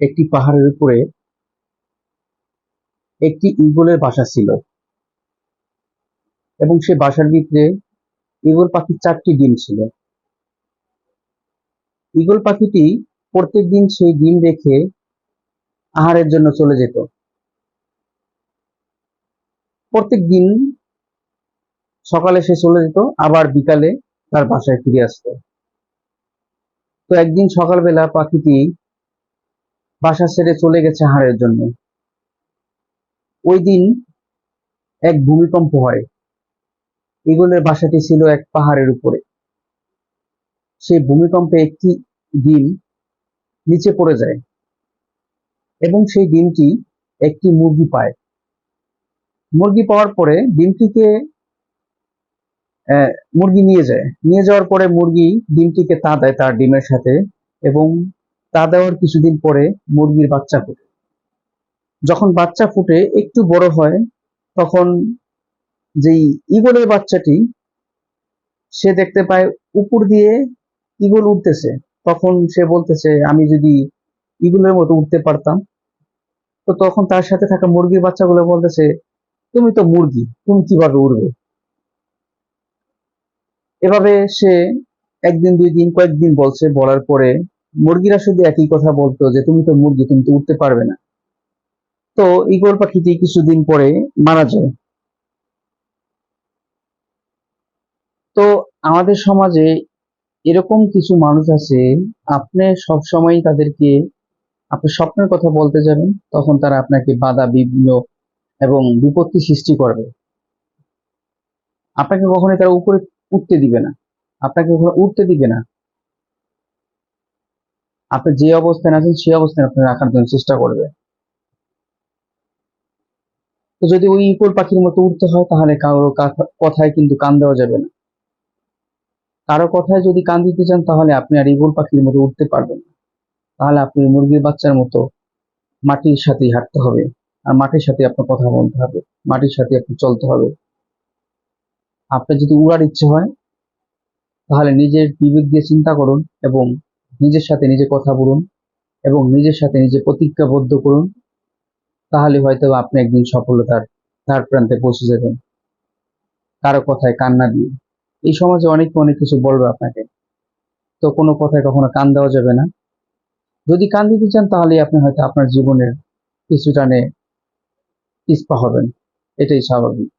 একটি পাহাড়ের উপরে একটি ঈগলের বাসা ছিল। এবং সে বাসার ভিতরে ঈগল পাখির চারটি ডিম ছিল। ঈগল পাখিটি প্রত্যেকদিন সেই ডিম রেখে আহারের জন্য চলে যেত। প্রত্যেক দিন সকালে সে চলে যেত, আবার বিকালে তার বাসায় ফিরে আসতো। তো একদিন সকালবেলা পাখিটি বাসা ছেড়ে চলে গেছে আহারের জন্য। ওই দিন এক ভূমিকম্প হয়। ঈগলের বাসাটি ছিল এক পাহাড়ের উপরে। সেই ভূমিকম্পে একটি ডিম নিচে পড়ে যায় এবং সেই ডিমটি একটি মুরগি পায়। মুরগি পাওয়ার পরে ডিমটিকে মুরগি নিয়ে যায়। নিয়ে যাওয়ার পরে মুরগি ডিমটিকে তা দেয় তার ডিমের সাথে এবং তা দেওয়ার কিছুদিন পরে মুরগির বাচ্চা ফোটে। যখন বাচ্চা ফুটে, একটু বড় হয়, তখন যেই ঈগলের বাচ্চাটি, সে দেখতে পায় উপর দিয়ে ঈগল উঠতেছে। তখন সে বলতেছে, আমি যদি ঈগলের মতো উঠতে পারতাম। তো তখন তার সাথে থাকা মুরগির বাচ্চাগুলো বলতেছে, তুমি তো মুরগি, তুমি কীভাবে উড়বে? এভাবে সে একদিন, দুই দিন, কয়েকদিন বলছে। বলার পরে মুরগিরা শুধু একই কথা বলতো যে, তুমি তো মুরগি, তুমি তো উঠতে পারবে না। তো ঈগল পাখিটি কিছুদিন পরে মারা যায়। তো আমাদের সমাজে এরকম কিছু মানুষ আছে, আপনি সবসময় তাদেরকে, আপনি স্বপ্নের কথা বলতে যাবেন, তখন তারা আপনাকে বাধা, বিঘ্ন এবং বিপত্তি সৃষ্টি করবে। আপনাকে কখনোই তারা উপরে উঠতে দিবে না। আপনাকে কখনো উঠতে দিবে না। আপনি যে অবস্থানে আছেন, সেই অবস্থানে আপনি রাখার জন্য চেষ্টা করবে। তো যদি ওই ইকোর পাখির মতো উঠতে হয়, তাহলে কারও কথায় কিন্তু কান দেওয়া যাবে না। কারও কথায় যদি কান দিতে চান, তাহলে আপনি আর ইগল পাখির মতো উঠতে পারবেন না। তাহলে আপনি মুরগির বাচ্চার মতো মাটির সাথেই হাঁটতে হবে। আর মাটির সাথে আপনার কথা বলতে হবে। মাটির সাথে আপনি চলতে হবে। আপনার যদি উড়ার ইচ্ছে হয়, তাহলে নিজের বিবেক দিয়ে চিন্তা করুন এবং নিজের সাথে নিজে কথা বলুন এবং নিজের সাথে নিজে প্রতিজ্ঞাবদ্ধ করুন, তাহলে হয়তো আপনি একদিন সফলতার ধার প্রান্তে পৌঁছে যাবেন। কারও কথায় কান্না দিয়ে। এই সমাজে অনেকে অনেক কিছু বলবে আপনাকে। তো কোনো কথায় কখনো কান দেওয়া যাবে না। যদি কান দিতে চান, তাহলে আপনি হয়তো আপনার জীবনের কিছু টানে ইস্পা হবেন। এটাই স্বাভাবিক।